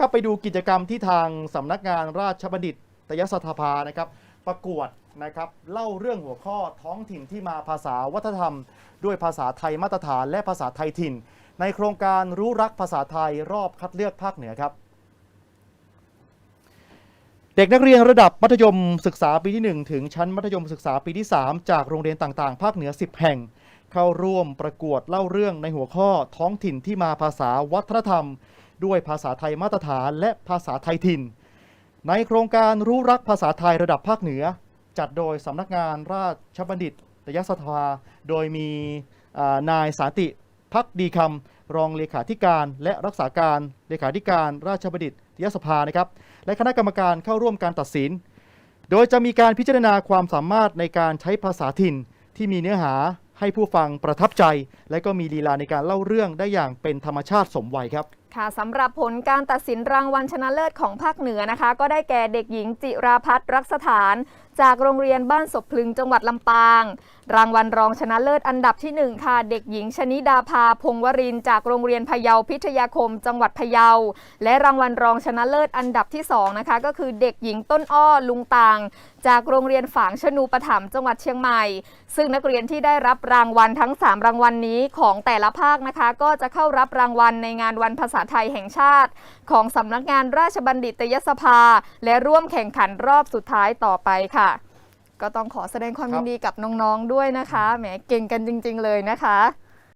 ครับไปดูกิจกรรมที่ทางสำนักงานราชบัณฑิตยสถาภานะครับประกวดนะครับเล่าเรื่องหัวข้อท้องถิ่นที่มาภาษาวัฒนธรรม ด้วยภาษาไทยมาตรฐานและภาษาไทยถิ่น ในโครงการรู้รักภาษาไทยรอบคัดเลือกภาคเหนือครับ เด็กนักเรียนระดับมัธยมศึกษาปีที่ 1 ถึงชั้นมัธยมศึกษาปีที่ 3 จากโรงเรียนต่างๆ ภาคเหนือ 10 แห่ง เข้าร่วมประกวดเล่าเรื่องในหัวข้อท้องถิ่นที่มาภาษาวัฒนธรรม ด้วยภาษาไทยมาตรฐานและภาษาไทยถิ่น ในโครงการรู้รักภาษาไทยระดับภาคเหนือ จัดโดยสำนักงานราชบัณฑิตยสภาโดยมีนายสาติพักดีคำรองเลขาธิการ และรักษาการเลขาธิการราชบัณฑิตยสภานะครับและคณะกรรมการเข้าร่วมการตัดสิน โดยจะมีการพิจารณาความสามารถในการใช้ภาษาถิ่นที่มีเนื้อหาให้ผู้ฟังประทับใจ และก็มีลีลาในการเล่าเรื่องได้อย่างเป็นธรรมชาติสมวัยครับ ค่ะสำหรับผลการตัดสินรางวัลชนะเลิศของภาคเหนือนะคะ ก็ได้แก่เด็กหญิงจิราพัฒน์รักสถาน จากโรงเรียนบ้านศพพลึงจังหวัดลำปาง รางวัลรองชนะเลิศอันดับที่ 1 ค่ะ เด็กหญิงชนิดาภาพงวรินจากโรงเรียนพะเยาพิทยาคม จังหวัดพะเยา และรางวัลรองชนะเลิศอันดับที่2นะคะก็คือเด็กหญิงต้นอ้อลุงตาง จากโรงเรียนฝางชนูปถัมจังหวัดเชียงใหม่ ซึ่งนักเรียนที่ได้รับรางวัลทั้ง 3 รางวัลนี้ของแต่ละภาคนะคะ ก็จะเข้ารับรางวัลในงานวันภาษาไทยแห่งชาติ ของสำนักงานราชบัณฑิตยสภา และร่วมแข่งขันรอบสุดท้ายต่อไปค่ะ ก็ต้องขอแสดงความครัยิบนดีกับน้องๆด้วยนะคะแหมเก่งกันจริง ๆ เลยนะคะ